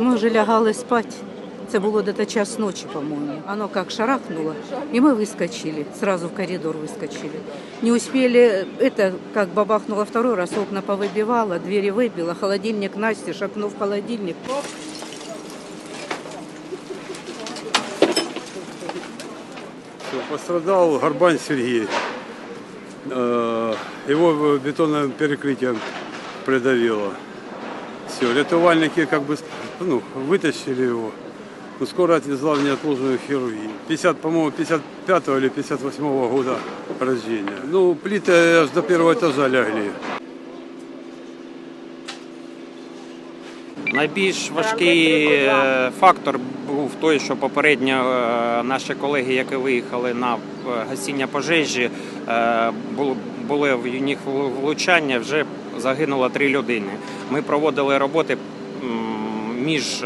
Ми вже лягали спати. Це було десь час ночі, по-моєму. Оно как шарахнуло, и мы выскочили, сразу в коридор выскочили. Не успели, это как бабахнуло второй раз, окна повыбивало, двери выбило, холодильник Насти, шагнув в холодильник. Пострадал Горбань Сергей. Э, Его бетонным перекрытием придавило. Все, рятувальники как бы ну, вытащили его. Но скоро отвезла в неотложную хирургию. 50, по-моему, 55 или 58 года рождения. Ну, плиты аж до первого этажа лягли. Найбільш важкий е, фактор був той, що попередньо е, наші колеги, які виїхали на е, гасіння пожежі, були в них влучання, вже загинуло три людини. Ми проводили роботи між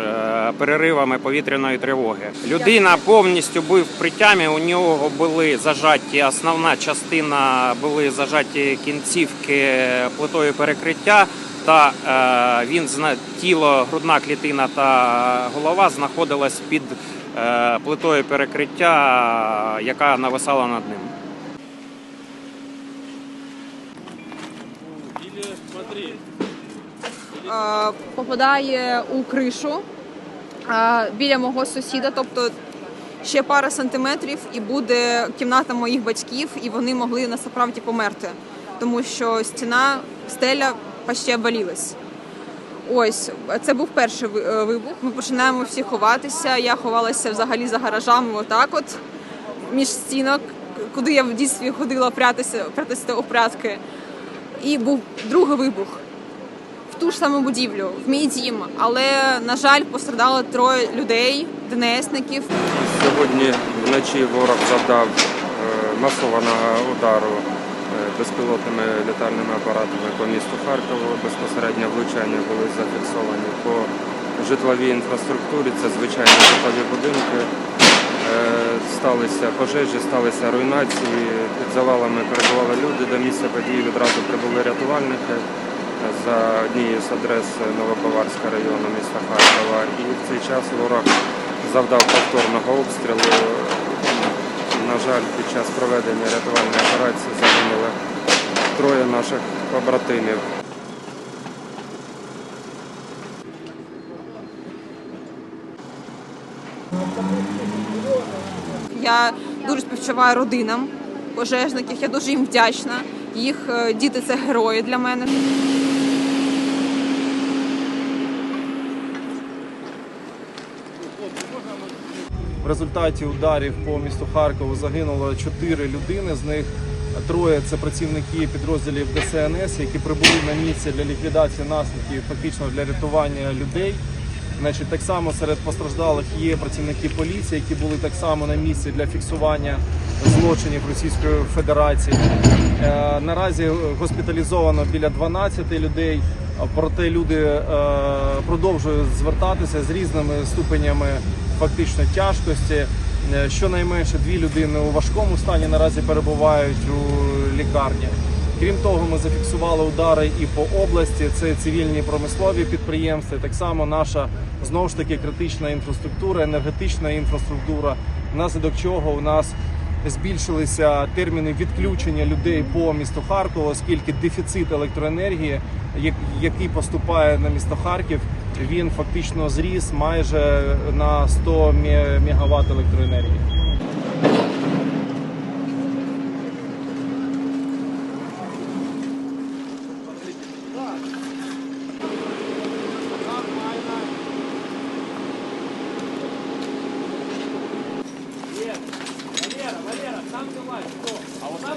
переривами повітряної тривоги. Людина повністю був при тямі, у нього були зажаті основна частина, були зажаті кінцівки плитою перекриття. Та е, він тіло, грудна клітина та голова знаходилась під е, плитою перекриття, яка нависала над ним. е, попадає у кришу біля мого сусіда, тобто ще пара сантиметрів, і буде кімната моїх батьків, і вони могли насправді померти, тому що стіна, стеля почти обвалилась. Ось це був перший е, вибух. Ми починаємо всі ховатися. Я ховалася взагалі за гаражами, отак, от між стінок, куди я в дитинстві ходила прятатися, прятатися у прятки. І був другий вибух в ту ж саму будівлю, в мій дім. Але, на жаль, пострадало троє людей, ДНСників. Сьогодні вночі ворог завдав е, масованого удару безпілотними літальними апаратами по місту Харкову. Безпосередньо влучання були зафіксовані по житловій інфраструктурі. Це звичайні житлові будинки. Е, Сталися пожежі, сталися руйнації. Під завалами перебували люди. До місця події відразу прибули рятувальники за однією з адрес Новоповарського району міста Харкова. І в цей час ворог завдав повторного обстрілу. На жаль, під час проведення рятувальної операції загинули троє наших побратимів. Я дуже співчуваю родинам пожежників. Я дуже їм вдячна. Їх е, діти це герої для мене. В результаті ударів по місту Харкову загинуло чотири людини. З них троє це працівники підрозділів ДСНС, які прибули на місце для ліквідації наслідків, фактично для рятування людей. Значить, так само серед постраждалих є працівники поліції, які були так само на місці для фіксування злочинів Російської Федерації. Е, наразі госпіталізовано біля 12 людей. Проте люди е, продовжують звертатися з різними ступенями фактично тяжкості. Е, Щонайменше дві людини у важкому стані наразі перебувають у лікарні. Крім того, ми зафіксували удари і по області. Це цивільні промислові підприємства. Так само наша знову ж таки критична інфраструктура, енергетична інфраструктура, внаслідок чого у нас збільшилися терміни відключення людей по місту Харкову, оскільки дефіцит електроенергії, який поступає на місто Харків, він фактично зріс майже на 100 ме- мегаватт електроенергії.